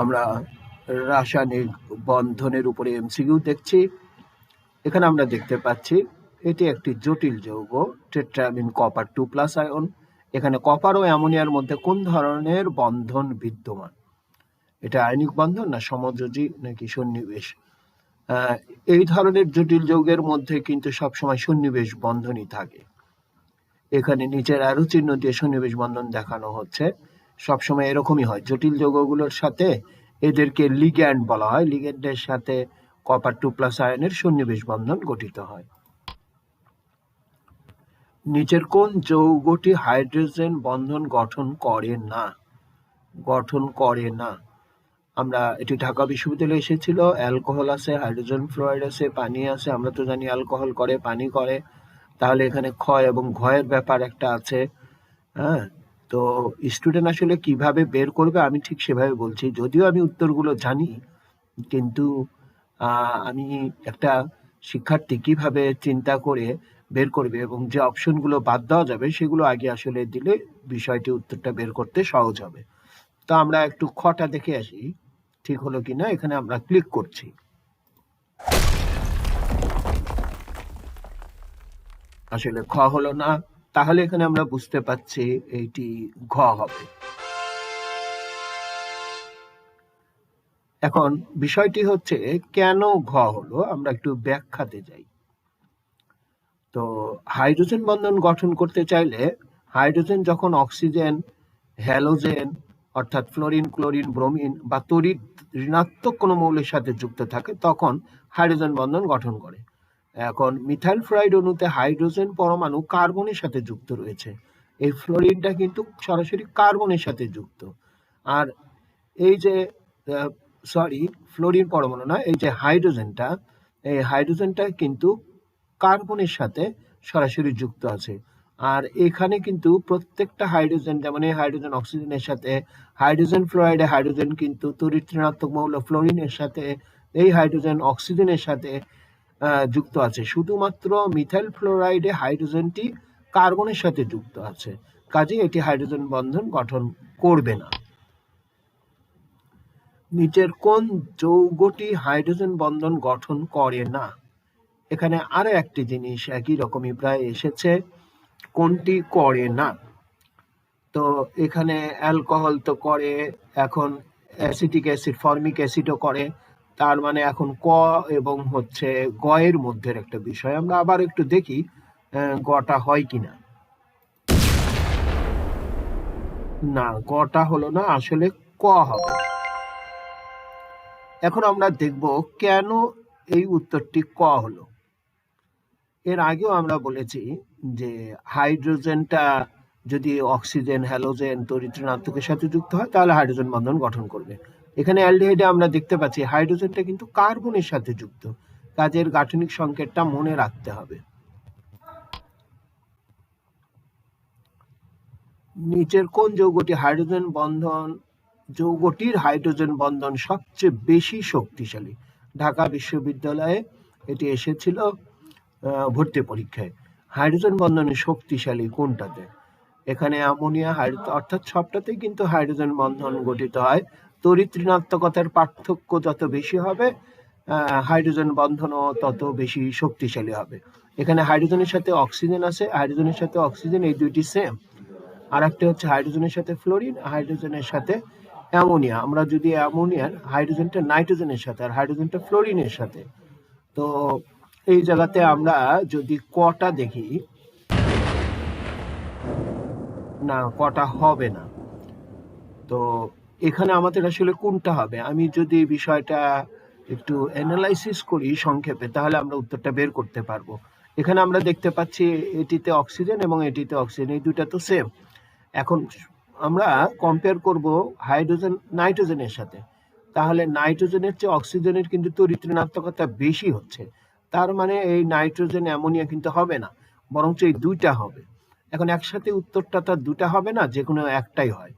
আমরা রাসায়নিক বন্ধনের উপরে এমসিকিউ দেখছি। এখানে আমরা দেখতে পাচ্ছি, এটি একটি জটিল যৌগ, tetrammine copper two plus ion. এখানে কপার ও অ্যামোনিয়ার মধ্যে কোন ধরনের বন্ধন বিদ্যমান? এটা আয়নিক বন্ধন না সমযোজী নাকি সন্নিবেশ? এই ধরনের জটিল যৌগের মধ্যে কিন্তু সবসময় সন্নিবেশ বন্ধনই থাকে। এখানে নিচের আরও চিহ্ন দিয়ে সন্নিবেশ বন্ধন দেখানো হচ্ছে। সবসময় এরকমই হয়। জটিল যৌগগুলোর সাথে এদেরকে লিগ্যান্ড বলা হয়। লিগ্যান্ডের সাথে কপার টু প্লাস আয়নের সন্নিবেশ বন্ধন গঠিত হয়। নিচের কোন যৌগটি হাইড্রোজেন বন্ধন গঠন করে না? গঠন করে না। আমরা এটি ঢাকা বিশ্ববিদ্যালয়ে এসেছিল। অ্যালকোহল আছে হাইড্রোজেন ফ্লোরাইড আছে, পানি আছে। আমরা তো জানি অ্যালকোহল করে, পানি করে। তাহলে এখানে ক্ষয় এবং ঘয়ের ব্যাপার একটা আছে। হ্যাঁ? তো স্টুডেন্ট আসলে কীভাবে বের করবে আমি ঠিক সেভাবে বলছি। যদিও আমি উত্তরগুলো জানি, কিন্তু আমি একটা শিক্ষার্থী কীভাবে চিন্তা করে বের করবে এবং যে অপশনগুলো বাদ দেওয়া যাবে সেগুলো আগে আসলে দিলে বিষয়টি, উত্তরটা বের করতে সহজ হবে। তো আমরা একটু খটা দেখে আসি, ঠিক হলো কিনা? এখানে আমরা ক্লিক করছি। আসলে খ হলো না তাহলে এখানে আমরা বুঝতে পারছি এইটি ঘ হবে। এখন বিষয়টি হচ্ছে, কেন ঘ হলো? আমরা একটু ব্যাখ্যাতে যাই। তো হাইড্রোজেন বন্ধন গঠন করতে চাইলে হাইড্রোজেন যখন অক্সিজেন, হ্যালোজেন, অর্থাৎ ফ্লোরিন, ক্লোরিন, ব্রোমিন বা তড়িৎ ঋণাত্মক কোনো মৌলের সাথে যুক্ত থাকে, তখন হাইড্রোজেন বন্ধন গঠন করে। এখন মিথাইল ফ্লোরাইড অণুতে হাইড্রোজেন পরমাণু কার্বনের সাথে যুক্ত রয়েছে। এই ফ্লোরিনটা কিন্তু সরাসরি কার্বনের সাথে যুক্ত। আর এই যে সরি ফ্লোরিন পরমাণু না, এই যে হাইড্রোজেনটা, এই হাইড্রোজেনটা কিন্তু কার্বনের সাথে সরাসরি যুক্ত আছে। আর এখানে কিন্তু প্রত্যেকটা হাইড্রোজেন, যেমন এই হাইড্রোজেন অক্সিজেনের সাথে, হাইড্রোজেন ফ্লোরাইডে হাইড্রোজেন কিন্তু তড়িৎ ঋণাত্মক মৌল ফ্লোরিনের সাথে, এই হাইড্রোজেন অক্সিজেনের সাথে যুক্ত আছে। শুধুমাত্র মিথাইল ফ্লোরাইডে হাইড্রোজেনটি কার্বনের সাথে যুক্ত আছে। কাজেই এটি হাইড্রোজেন বন্ধন গঠন করবে না। নিচের কোন যৌগটি হাইড্রোজেন বন্ধন গঠন করে না? এখানে আরও একটি জিনিস একই রকমই প্রায় এসেছে। কোনটি করে না? তো এখানে অ্যালকোহল তো করে, এখন অ্যাসিটিক অ্যাসিড, ফর্মিক অ্যাসিডও করে। তার মানে এখন ক এবং হচ্ছে গ এর মধ্যের একটা বিষয়। আমরা আবার একটু দেখি গটা হয় কিনা। না, গটা হলো না, আসলে ক হবে। এখন আমরা দেখব কেন এই উত্তরটি ক হলো। এর আগেও আমরা বলেছি যে হাইড্রোজেনটা যদি অক্সিজেন, হ্যালোজেন, তড়িৎ ঋণাত্মকের সাথে যুক্ত হয়, তাহলে হাইড্রোজেন বন্ধন গঠন করবে। এখানে অ্যালডিহাইডে আমরা দেখতে পাচ্ছি হাইড্রোজেনটা কিন্তু কার্বনের সাথে যুক্ত। কাজের গাঠনিক সংকেতটা মনে রাখতে হবে। নিচের কোন যৌগটি হাইড্রোজেন বন্ধন, যৌগটির হাইড্রোজেন বন্ধন সবচেয়ে বেশি শক্তিশালী? ঢাকা বিশ্ববিদ্যালয়ে এটি এসেছিল ভর্তি পরীক্ষায়। হাইড্রোজেন বন্ধনে শক্তিশালী কোনটাতে? এখানে অ্যামোনিয়া হাইড্রো অর্থাৎ সবটাতেই কিন্তু হাইড্রোজেন বন্ধন গঠিত হয় তড়িৎ ঋণাত্মকতার পার্থক্য যত বেশি হবে হাইড্রোজেন বন্ধনও তত বেশি শক্তিশালী হবে। এখানে হাইড্রোজেনের সাথে অক্সিজেন আছে, হাইড্রোজেনের সাথে অক্সিজেন এই দুইটি সেম আর একটা হচ্ছে হাইড্রোজেনের সাথে ফ্লোরিন হাইড্রোজেনের সাথে অ্যামোনিয়া আমরা যদি অ্যামোনিয়ার হাইড্রোজেনটা নাইট্রোজেনের সাথে আর হাইড্রোজেনটা ফ্লোরিনের সাথে, তো এই জায়গাতে আমরা যদি কটা দেখি, না, কটা হবে না, তো এখানে আমাদের আসলে কোনটা হবে? আমি যদি বিষয়টা একটু অ্যানালাইসিস করি সংক্ষেপে, তাহলে আমরা উত্তরটা বের করতে পারব। এখানে আমরা দেখতে পাচ্ছি এটিতে অক্সিজেন এবং এটিতে অক্সিজেন এই দুইটা তো সেম এখন আমরা কম্পেয়ার করব হাইড্রোজেন নাইট্রোজেনের সাথে। তাহলে নাইট্রোজেনের চেয়ে অক্সিজেনের কিন্তু তড়িৎ ঋণাত্মকতা বেশি হচ্ছে। তার মানে এই নাইট্রোজেন অ্যামোনিয়া কিন্তু হবে না, বরঞ্চ এই দুইটা হবে। এখন একসাথে উত্তরটা তার দুটা হবে না, যে কোনো একটাই হয়।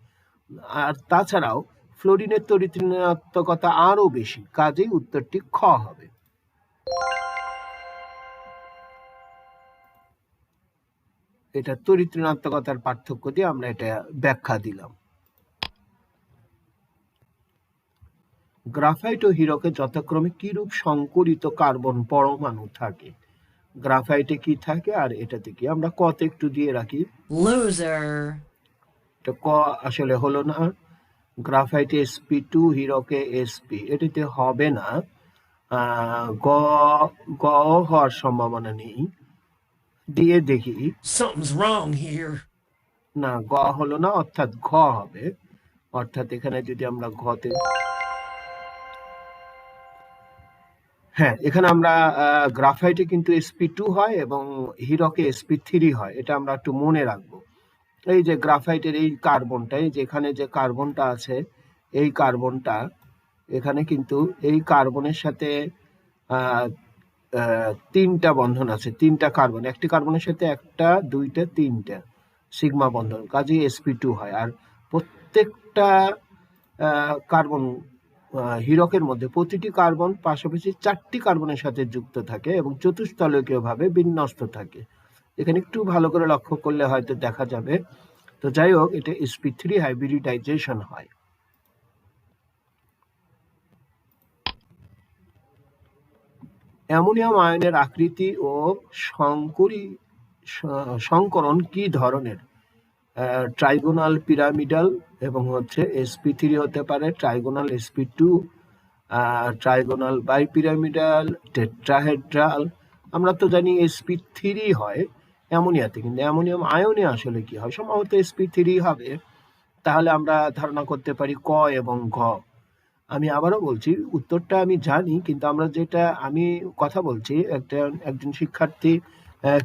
আর তাছাড়াও ফ্লোরিনের তড়িৎ ঋণাত্মকতা আরও বেশি, কাজেই উত্তরটি খ হবে। এটা তড়িৎ ঋণাত্মকতার পার্থক্য দিয়ে আমরা এটা ব্যাখ্যা দিলাম। গ্রাফাইট ও হীরকে যথাক্রমে কিরূপ সংকরিত কার্বন পরমাণু থাকে? গ্রাফাইটে কি থাকে? আর এটাতে কি? আমরা কত একটু দিয়ে রাখি। Loser. এটা ক আসলে হলো না? গ্রাফাইটে এসপি টু হিরোকে এসপি এটিতে হবে না। গ গ হওয়ার সম্ভাবনা নেই। দিয়ে দেখি. না গ হলো না অর্থাৎ ঘ হবে। অর্থাৎ এখানে যদি আমরা ঘতে হ্যাঁ এখানে আমরা গ্রাফাইটে কিন্তু এসপি টু হয় এবং হিরকে এসপি থ্রি হয়। এটা আমরা একটু মনে রাখব। এই যে গ্রাফাইটের এই কার্বনটা, এই যেখানে যে কার্বনটা আছে, এই কার্বনটা, এখানে কিন্তু এই কার্বনের সাথে তিনটা বন্ধন আছে, তিনটা কার্বন। একটি কার্বনের সাথে একটা, দুইটা, তিনটা সিগমা বন্ধন, কাজেই এসপি টু হয়। আর প্রত্যেকটা কার্বন হীরকের মধ্যে প্রতিটি কার্বন পাশাপাশি চারটি কার্বনের সাথে যুক্ত থাকে এবং চতুস্থলকীয় ভাবে বিন্যস্ত থাকে। এখানে একটু ভালো করে লক্ষ্য করলে হয়তো দেখা যাবে। তো যাই হোক, এটা এসপি থ্রি হাইব্রিডাইজেশন হয়। অ্যামোনিয়াম আয়নের আকৃতি ও সংকরি সংকরণ কি ধরনের? ট্রাইগোনাল পিরামিডাল এবং হচ্ছে এসপি থ্রি হতে পারে trigonal SP two trigonal bipyramidal tetrahedral আমরা তো জানি এসপি থ্রি হয়। অ্যামোনিয়াতে কিন্তু অ্যামোনিয়াম আয়নে আসলে কি হয়? সম্ভবত এসপি থ্রি হবে। তাহলে আমরা ধারণা করতে পারি ক এবং ঘ। আমি আবারও বলছি, উত্তরটা আমি জানি, কিন্তু আমরা যেটা, আমি কথা বলছি, একটা, একজন শিক্ষার্থী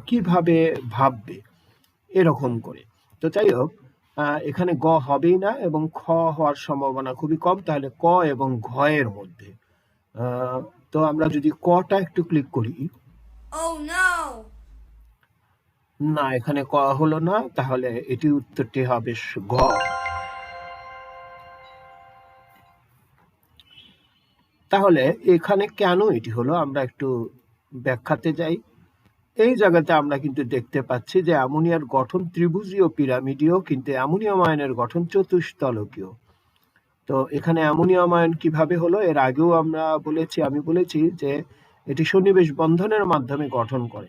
কীভাবে ভাববে এরকম করে। তো যাই হোক এখানে গ হবেই না এবং খ হওয়ার সম্ভাবনা খুবই কম, তাহলে ক এবং ঘ এর মধ্যে তো আমরা যদি কটা একটু ক্লিক করি। Oh no! না, এখানে ক হলো না, তাহলে এটি উত্তরটি হবে ঘ তাহলে এখানে কেন এটি হলো আমরা একটু ব্যাখ্যাতে যাই। এই জায়গাতে আমরা কিন্তু দেখতে পাচ্ছি যে অ্যামোনিয়ার গঠন ত্রিভুজীয় পিরামিডীয়, কিন্তু অ্যামোনিয়াম আয়নের গঠন চতুস্তলকীয় তো এখানে অ্যামোনিয়াম আয়ন কীভাবে হলো? এর আগেও আমরা বলেছি, আমি বলেছি যে এটি সন্নিবেশ বন্ধনের মাধ্যমে গঠন করে।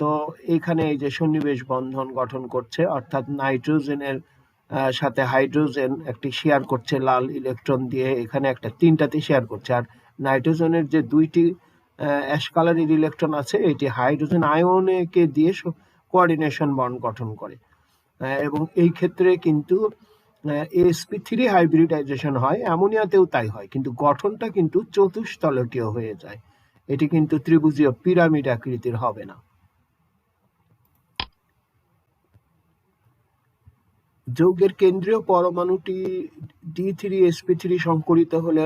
তো এখানে এই যে সন্নিবেশ বন্ধন গঠন করছে, অর্থাৎ নাইট্রোজেনের সাথে হাইড্রোজেন একটি শেয়ার করছে, লাল ইলেকট্রন দিয়ে এখানে একটা, তিনটাতে শেয়ার করছে। আর নাইট্রোজেনের যে দুইটি অ্যাশ কালারের ইলেকট্রন আছে, এটি হাইড্রোজেন আয়নকে দিয়ে কোঅর্ডিনেশন বন্ড গঠন করে। এবং এই ক্ষেত্রে কিন্তু এসপি থ্রি হাইব্রিডাইজেশন হয়, অ্যামোনিয়াতেও তাই হয়, কিন্তু গঠনটা কিন্তু চতুস্তলকীয় হয়ে যায়। এটি কিন্তু ত্রিভুজীয় পিরামিড আকৃতির হবে না। যৌগের কেন্দ্রীয় পরমাণুটি ডি থ্রি এসপি থ্রি সংকরিত হলে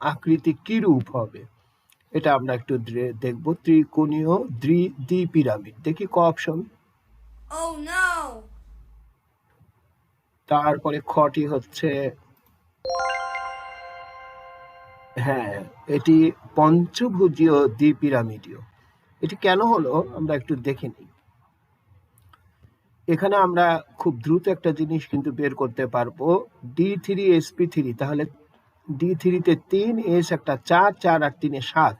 আকৃতি কি রূপ হবে? এটা আমরা একটু দেখব। ত্রিকোণীয় দ্বি দ্বি পিরামিড দেখি ক অপশন Oh তারপরে খটি হচ্ছে হ্যাঁ এটি পঞ্চভুজীয় দ্বি পিরামিডীয় এটি কেন হলো? আমরা একটু দেখে নিই। এখানে আমরা খুব দ্রুত একটা জিনিস কিন্তু বের করতে পারব। ডি থ্রি এসপি থ্রি তাহলে ডি থ্রিতে তিন এস একটা চার চার আর তিনে সাত।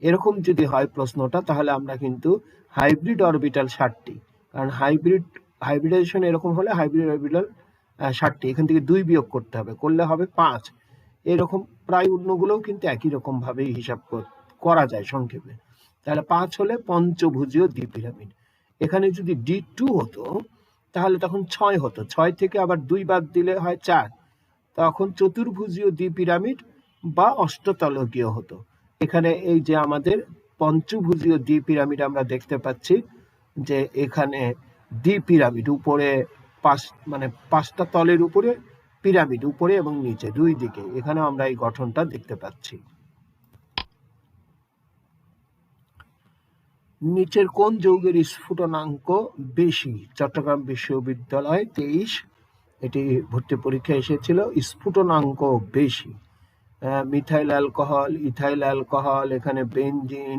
এরকম যদি হয় প্রশ্নটা, তাহলে আমরা কিন্তু হাইব্রিড অরবিটাল ষাটটি কারণ হাইব্রিড হাইব্রিডাইজেশন এরকম হলে হাইব্রিড অরবিটাল ষাটটি এখান থেকে দুই বিয়োগ করতে হবে, করলে হবে পাঁচ। এরকম প্রায় অন্যগুলোও কিন্তু একই রকমভাবেই হিসাব কর- যায় সংক্ষেপে। তাহলে পাঁচ হলে পঞ্চভুজীয় দ্বিপিরামিড। এখানে যদি ডি টু হতো, তাহলে তখন ছয় হতো। ছয় থেকে আবার দুই বাদ দিলে হয় চার। তখন চতুর্ভুজীয় দ্বি পিরামিড বা অষ্টতলকীয় হতো। এখানে এই যে আমাদের পঞ্চভুজীয় দ্বি পিরামিড আমরা দেখতে পাচ্ছি, যে এখানে দ্বি পিরামিড, উপরে পাঁচ মানে পাঁচটা তলের উপরে পিরামিড, উপরে এবং নিচে, দুই দিকে। এখানে আমরা এই গঠনটা দেখতে পাচ্ছি। নিচের কোন যৌগের স্ফুটনাঙ্ক বেশি? চট্টগ্রাম বিশ্ববিদ্যালয় তেইশ। এটি ভর্তি পরীক্ষা এসেছিল। স্ফুটনাঙ্ক বেশি। মিথাইল অ্যালকোহল ইথাইল অ্যালকোহল এখানে বেনজিন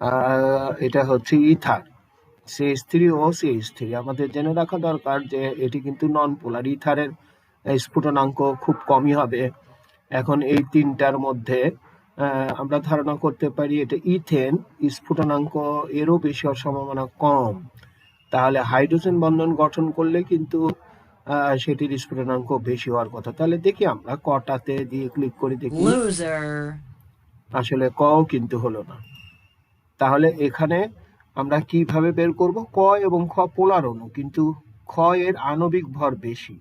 আহ, এটা হচ্ছে ইথার। সিএস থ্রি ও সিএস থ্রি আমাদের জেনে রাখা দরকার যে এটি কিন্তু নন পোলার ইথারের স্ফুটনাঙ্ক খুব কমই হবে। এখন এই তিনটার মধ্যে আমরা ধারণা করতে পারি এটা ইথেন স্ফুটনাঙ্ক এরও বেশি হওয়ার সম্ভাবনা কম। তাহলে হাইড্রোজেন বন্ধন গঠন করলে কিন্তু সেটির স্ফুটনাঙ্ক বেশি হওয়ার কথা। তাহলে দেখি আমরা কটাতে দিয়ে ক্লিক করে দেখি। আসলে কও কিন্তু হলো না। তাহলে এখানে আমরা কীভাবে বের করব? ক এবং খ পোলার অণু কিন্তু খ এর আণবিক ভর বেশি।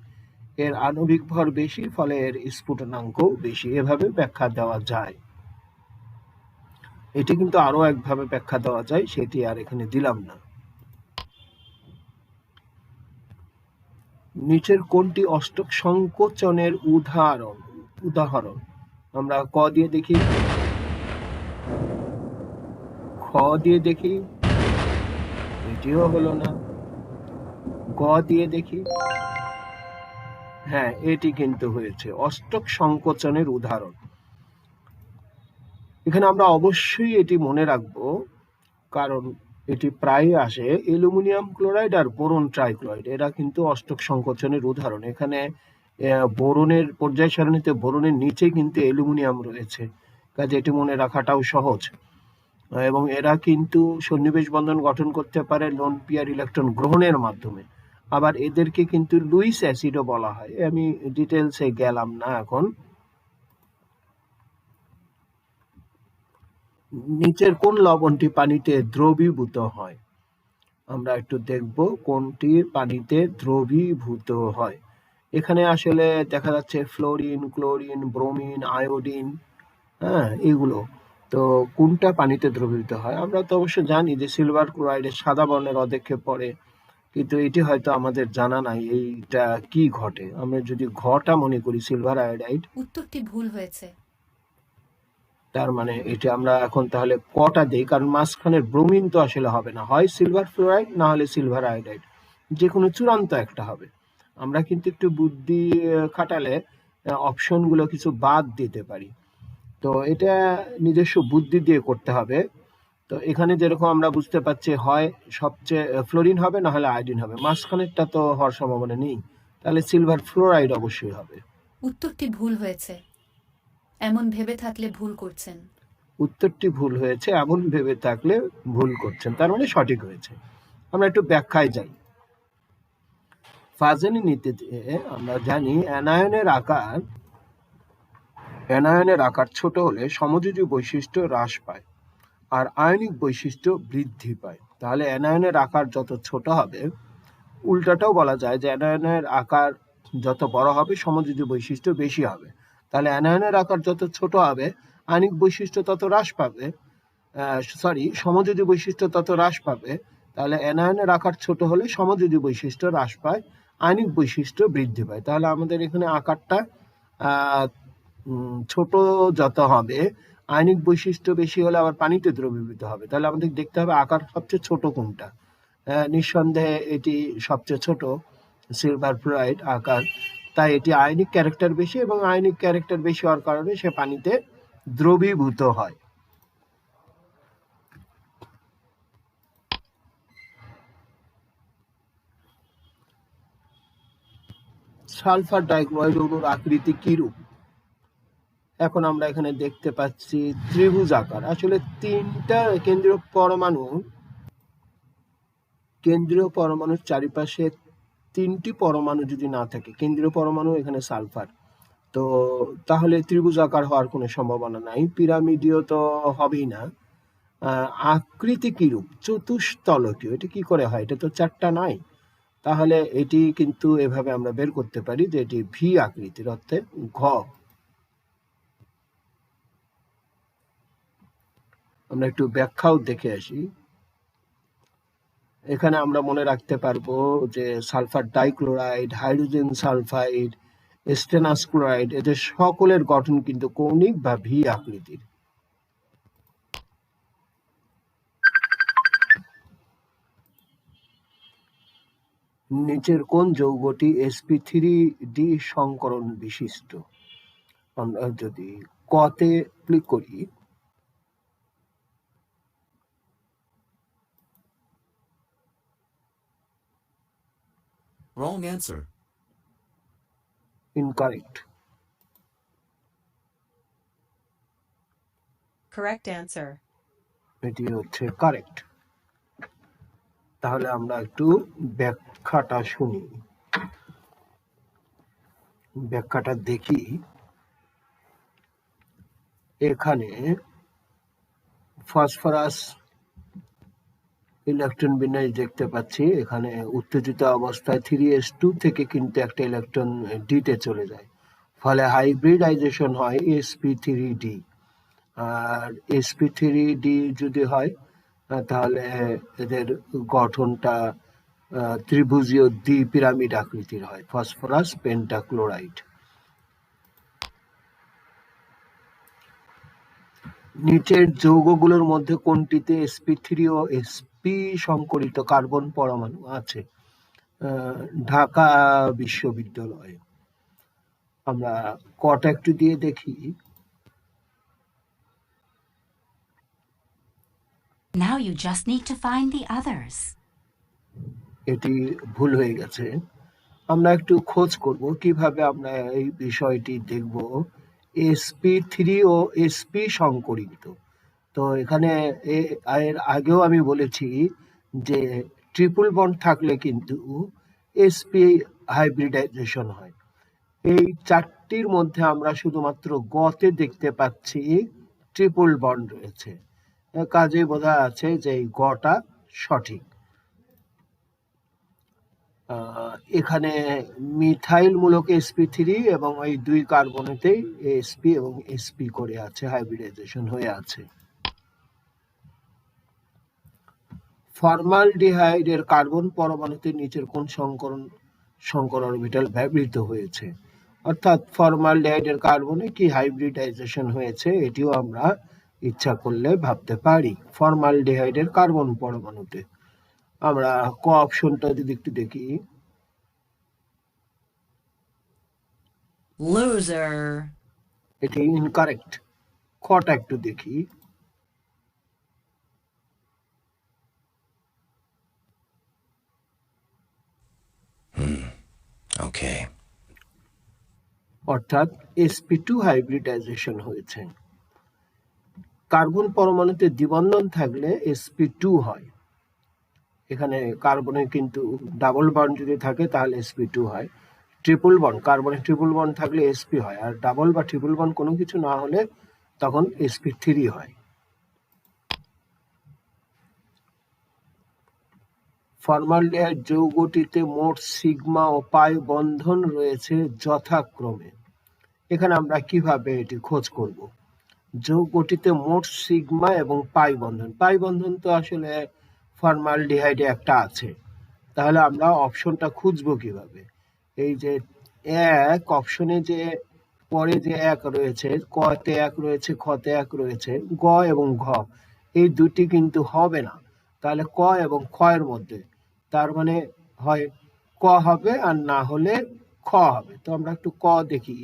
এর আণবিক ভর বেশি ফলে এর স্ফুটনাঙ্কও বেশি। এভাবে ব্যাখ্যা দেওয়া যায়। এটি কিন্তু আরও একভাবে ব্যাখ্যা দেওয়া যায়, সেটি আর এখানে দিলাম না। নিচের কোনটি অষ্টক সংকোচনের উদাহরণ উদাহরণ। আমরা ক দিয়ে দেখি। খ দিয়ে দেখি। এটিও হলো না। গ দিয়ে দেখি। হ্যাঁ এটি কিন্তু হয়েছে। অষ্টক সংকোচনের উদাহরণ। এখানে আমরা অবশ্যই এটি মনে রাখব, কারণ এটি প্রায় আসে অ্যালুমিনিয়াম ক্লোরাইড আর বোরন ট্রাইক্লোরাইড। এরা কিন্তু অষ্টক সংকোচনের উদাহরণ। এখানে বোরনের পর্যায় সারণীতে বোরনের নিচে কিন্তু অ্যালুমিনিয়াম রয়েছে। কাজে এটি মনে রাখাটাও সহজ। এবং এরা কিন্তু সন্নিবেশ বন্ধন গঠন করতে পারে লোন পিয়ার ইলেকট্রন গ্রহণের মাধ্যমে। আবার এদেরকে কিন্তু লুইস অ্যাসিডও বলা হয়। আমি ডিটেলসে গেলাম না এখন। নিচের কোন লবণটি পানিতে দ্রবীভূত হয়? আমরা একটু দেখব কোনটি পানিতে দ্রবীভূত হয়। এখানে আসলে দেখা যাচ্ছে ফ্লোরিন, ক্লোরিন, ব্রোমিন, আয়োডিন হ্যাঁ এগুলো। তো কোনটা পানিতে দ্রবীভূত হয়? আমরা তো অবশ্য জানি যে সিলভার ক্লোরাইডের সাদা বর্ণের অধেক্ষে পড়ে, কিন্তু এটি হয়তো আমাদের জানা নাই এইটা কি ঘটে। আমরা যদি ঘটা মনে করি সিলভার আয়োডাইড, উত্তরটি ভুল হয়েছে। তার মানে এটা আমরা এখন তাহলে কটা দেই? কারণ মাঝখানের ব্রোমিন তো আসলে হবে না। হয় সিলভার ফ্লোরাইড, না হলে সিলভার আয়োডাইড। যে কোনো চূড়ান্ত একটা হবে। আমরা কিন্তু একটু বুদ্ধি খাটালে অপশনগুলো কিছু বাদ দিতে পারি। তো এটা নিজস্ব বুদ্ধি দিয়ে করতে হবে। তো এখানে যেরকম আমরা বুঝতে পারছি, হয় সবচেয়ে ফ্লোরিন হবে, না হলে আয়োডিন হবে। মাঝখানেরটা তো হওয়ার সম্ভাবনা নেই। তাহলে সিলভার ফ্লোরাইড অবশ্যই হবে। উত্তরটি ভুল হয়েছে। এমন ভেবে থাকলে ভুল করছেন। উত্তরটি ভুল হয়েছে, এমন ভেবে থাকলে ভুল করছেন। তার মানে সঠিক হয়েছে। আমরা একটু ব্যাখ্যায় যাই। ফাজেনি নীতিতে আমরা জানি অ্যানায়নের আকার অ্যানায়নের আকার ছোট হলে সমযোজী বৈশিষ্ট্য হ্রাস পায় আর আয়নিক বৈশিষ্ট্য বৃদ্ধি পায়। তাহলে অ্যানায়নের আকার যত ছোট হবে, উল্টাটাও বলা যায় যে অ্যানায়নের আকার যত বড় হবে, সমযোজী বৈশিষ্ট্য বেশি হবে। তাহলে অ্যানায়নের আকার যত ছোট হবে আয়নিক বৈশিষ্ট্য তত হ্রাস পাবে সরি সমযোজী বৈশিষ্ট্য তত হ্রাস পাবে, তাহলে অ্যানায়নের আকার ছোট হলে সমযোজী বৈশিষ্ট্য হ্রাস পায় আয়নিক বৈশিষ্ট্য বৃদ্ধি পায়। তাহলে আমাদের এখানে আকারটা ছোট যত হবে আয়নিক বৈশিষ্ট্য বেশি হলে আবার পানিতে দ্রবীভূত হবে। তাহলে আমাদের দেখতে হবে আকার সবচেয়ে ছোট কোনটা। নিঃসন্দেহে এটি সবচেয়ে ছোট সিলভার ফ্লোরাইড আকার। তাই এটি আয়নিক ক্যারেক্টার বেশি এবং আয়নিক ক্যারেক্টার বেশি হওয়ার কারণে সে পানিতে দ্রবীভূত হয়। সালফার ডাইক্লোরাইড অণুর আকৃতি কিরূপ? এখন আমরা এখানে দেখতে পাচ্ছি ত্রিভুজ আকার। আসলে তিনটা কেন্দ্রীয় পরমাণু, কেন্দ্রীয় পরমাণুর চারিপাশে তিনটি পরমাণু যদি না থাকে, কেন্দ্রীয় পরমাণু, এখানে সালফার। তো তাহলে ত্রিভুজ আকার হওয়ার কোনো সম্ভাবনা নাই। পিরামিডীয় তো হবেই না। আকৃতি কিরূপ? চতুস্তলকীয় এটা কি করে হয়? এটা তো চারটা নাই। তাহলে এটি কিন্তু এভাবে আমরা বের করতে পারি যে এটি ভি আকৃতির অর্থে ঘ। আমরা একটু ব্যাখ্যাও দেখে আসি। এখানে আমরা মনে রাখতে পারব যে sulphur dichloride, hydrogen sulphide stannous chloride এদের সকলের গঠন কিন্তু কৌণিক বা ভি আকৃতির। নিচের কোন যৌগটি sp3 থ্রি ডি সংকরণ বিশিষ্ট। আমরা যদি কতে ক্লিক করি Wrong answer. Incorrect Correct answer. এটি হচ্ছে কারেক্ট তাহলে আমরা একটু ব্যাখ্যাটা শুনি ব্যাখ্যাটা দেখি এখানে ফসফরাস ইলেকট্রন বিন্যাস দেখতে পাচ্ছি। এখানে উত্তেজিত অবস্থায় থ্রি এস টু থেকে কিন্তু একটা ইলেকট্রন ডিতে চলে যায়। ফলে হাইব্রিডাইজেশন হয় এসপি থ্রি ডি আর এসপি থ্রি ডি যদি হয় তাহলে এদের গঠনটা ত্রিভুজীয় দ্বি পিরামিড আকৃতির হয়, ফসফরাস, পেন্টাক্লোরাইড। নিচের যৌগগুলোর মধ্যে কোনটিতে এসপি থ্রি ও এসপি সংকরিত কার্বন পরমাণু আছে? ঢাকা বিশ্ববিদ্যালয়ে। আমরা কটা একটু দিয়ে দেখি। Now you just need to find the others. এটি ভুল হয়ে গেছে। আমরা একটু খোঁজ করব কীভাবে আমরা এই বিষয়টি দেখব। এসপি থ্রি ও এসপি সংকরিত। তো এখানে এর আগেও আমি বলেছি যে ট্রিপল বন্ড থাকলে কিন্তু এসপি হাইব্রিডাইজেশন হয়। এই চারটির মধ্যে আমরা শুধুমাত্র গতে দেখতে পাচ্ছি ট্রিপল বন্ড রয়েছে। কাজে বোঝা আছে যে এই গটা সঠিক। এখানে মিথাইল মূলক এসপি থ্রি এবং এই দুই কার্বনেতেই এসপি এবং এসপি করে আছে হাইব্রিডাইজেশন হয়ে আছে। ফর্মালডিহাইডের কার্বন পরমাণুতে নিচের কোন সংকরণ, সংকর অরবিটাল ব্যবহৃত হয়েছে? অর্থাৎ ফর্মালডিহাইডের কার্বনে কি হাইব্রিডাইজেশন হয়েছে, এটিও আমরা ইচ্ছা করলে ভাবতে পারি। ফর্মালডিহাইডের কার্বন পরমাণুতে। আমরা ক অপশনটা যদি একটু দেখি। Loser. এটি ইনকারেক্ট খটা একটু দেখি। Okay. অর্থাৎ sp2 টু হাইব্রিডাইজেশন হয়েছে। কার্বন পরমাণুতে দ্বিবন্ধন থাকলে sp2 টু হয়। এখানে কার্বনে কিন্তু ডাবল বন্ড যদি থাকে তাহলে sp2 টু হয়। ট্রিপল বন্ড কার্বনে ট্রিপল বন্ড থাকলে sp হয়। আর ডাবল বা ট্রিপল বন্ড কোনো কিছু না হলে তখন sp3 থ্রি হয়। ফর্মালডিহাইড যৌগটিতে মোট সিগমা ও পাই বন্ধন রয়েছে যথাক্রমে। এখানে আমরা কীভাবে এটি খোঁজ করব? যৌগটিতে মোট সিগমা এবং পাই বন্ধন। পাই বন্ধন তো আসলে ফর্মালডিহাইডে একটা আছে। তাহলে আমরা অপশনটা খুঁজবো কীভাবে? এই যে এক অপশনে যে পরে যে এক রয়েছে, কতে এক রয়েছে, খতে এক রয়েছে, গ এবং ঘ, এই দুটি কিন্তু হবে না। তাহলে ক এবং এর মধ্যে, তার মানে হয় ক হবে আর না হলে খ হবে। তো আমরা একটু ক দেখি।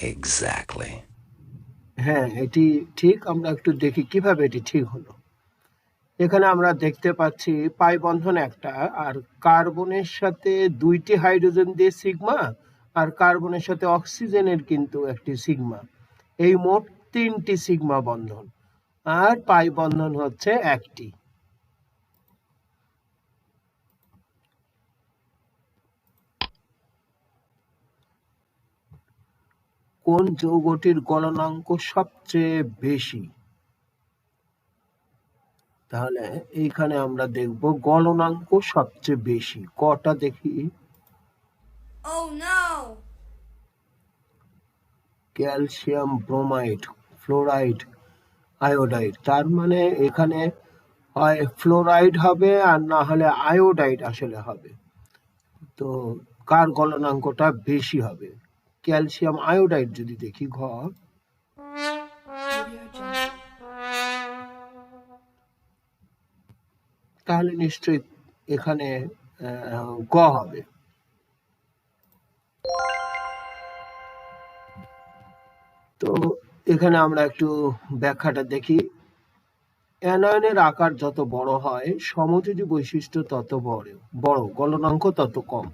Exactly. হ্যাঁ এটি ঠিক, আমরা একটু দেখি কীভাবে এটি ঠিক হলো। এখানে আমরা দেখতে পাচ্ছি পাই বন্ধন একটা, আর কার্বনের সাথে দুইটি হাইড্রোজেন দিয়ে সিগমা, আর কার্বনের সাথে অক্সিজেনের কিন্তু একটি সিগমা। এই মোট তিনটি সিগমা বন্ধন, আর পাই বন্ধন হচ্ছে একটি। কোন যৌগটির গলনাঙ্ক সবচেয়ে বেশি? তাহলে এইখানে আমরা দেখব গলনাঙ্ক সবচেয়ে বেশি। কটা দেখি? Oh calcium bromide fluoride iodide. তার মানে এখানে হয় ফ্লোরাইড হবে আর না হলে আয়োডাইড আসলে হবে। তো কার গলনাঙ্কটা বেশি হবে? ক্যালসিয়াম আয়োডাইড যদি দেখি ঘ। তাহলে নিশ্চয়ই এখানে গ হবে। তো এখানে আমরা একটু ব্যাখ্যাটা দেখি। অ্যানায়নের আকার যত বড় হয়, সমযোজী বৈশিষ্ট্য তত বড় বড়, গলনাঙ্ক তত কম।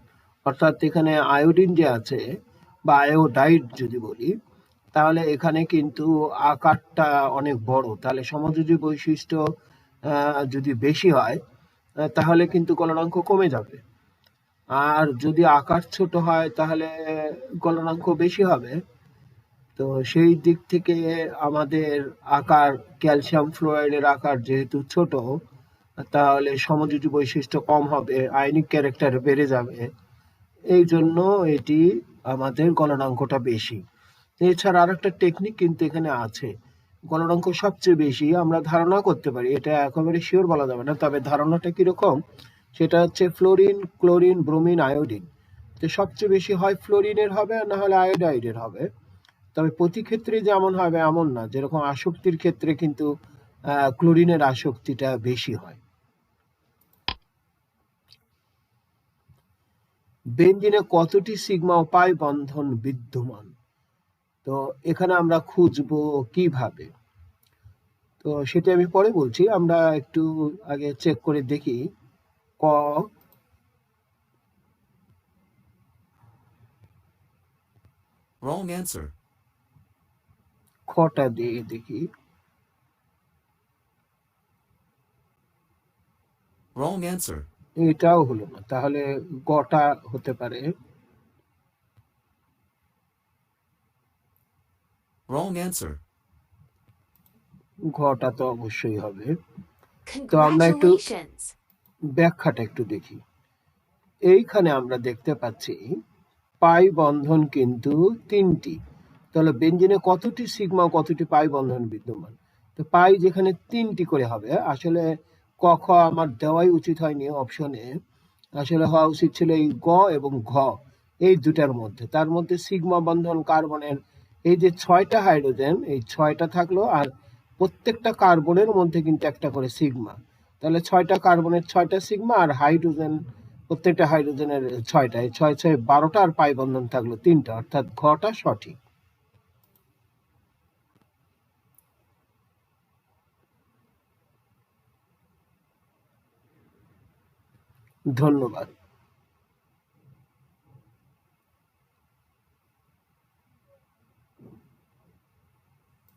অর্থাৎ এখানে আয়োডিন যে আছে বা আয়োডাইড যদি বলি, তাহলে এখানে কিন্তু আকারটা অনেক বড়। তাহলে সমযোজী বৈশিষ্ট্য যদি বেশি হয় তাহলে কিন্তু গলনাঙ্ক কমে যাবে। আর যদি আকার ছোট হয়, তাহলে গলনাঙ্ক বেশি হবে। তো সেই দিক থেকে আমাদের আকার, ক্যালসিয়াম ফ্লোরাইডের আকার যেহেতু ছোট, তাহলে সমযোজী বৈশিষ্ট্য কম হবে, আয়নিক ক্যারেক্টার বেড়ে যাবে। এই জন্য এটি আমাদের গণনাঙ্কটা বেশি। এছাড়া আর একটা টেকনিক কিন্তু এখানে আছে। গণনাঙ্ক সবচেয়ে বেশি আমরা ধারণা করতে পারি, এটা একেবারে শিওর বলা যাবে না, তবে ধারণাটা কীরকম? সেটা হচ্ছে ফ্লোরিন ক্লোরিন ব্রোমিন আয়োডিন তো সবচেয়ে বেশি হয় ফ্লোরিনের হবে, আর না হলে আয়োডাইডের হবে। তবে প্রতি ক্ষেত্রে যেমন হবে, এমন না। যেরকম আসক্তির ক্ষেত্রে কিন্তু ক্লোরিনের আসক্তিটা বেশি হয়। বেঞ্জিনে কতটি সিগমা পাই বন্ধন বিদ্যমান তো এখানে আমরা খুঁজবো কীভাবে তো সেটা আমি পরে বলছি আমরা একটু আগে চেক করে দেখি ক Wrong answer. খটা দিয়ে দেখি Wrong answer. এটাও হলো না। তাহলে গটা হতে পারে। Wrong answer. ঘটা তো অবশ্যই হবে। তো আমরা একটু ব্যাখ্যাটা একটু দেখি। এইখানে আমরা দেখতে পাচ্ছি পাই বন্ধন কিন্তু তিনটি। তাহলে বেঞ্জিনে কতটি সিগমা কতটি পাই বন্ধন বিদ্যমান? তো পাই যেখানে তিনটি করে হবে আসলে ক, খ আমার দেওয়াই উচিত হয়নি অপশনে আসলে হওয়া উচিত ছিল এই গ এবং ঘ, এই দুটার মধ্যে। তার মধ্যে সিগমা বন্ধন কার্বনের এই যে ছয়টা হাইড্রোজেন এই ছয়টা থাকল আর প্রত্যেকটা কার্বনের মধ্যে কিন্তু একটা করে সিগমা। তাহলে ছয়টা কার্বনের ছয়টা সিগমা আর হাইড্রোজেন প্রত্যেকটা হাইড্রোজেনের ছয়টা। এই ছয় ছয় বারোটা আর পাই বন্ধন থাকল তিনটা, অর্থাৎ ঘটা সঠিক। ধন্যবাদ।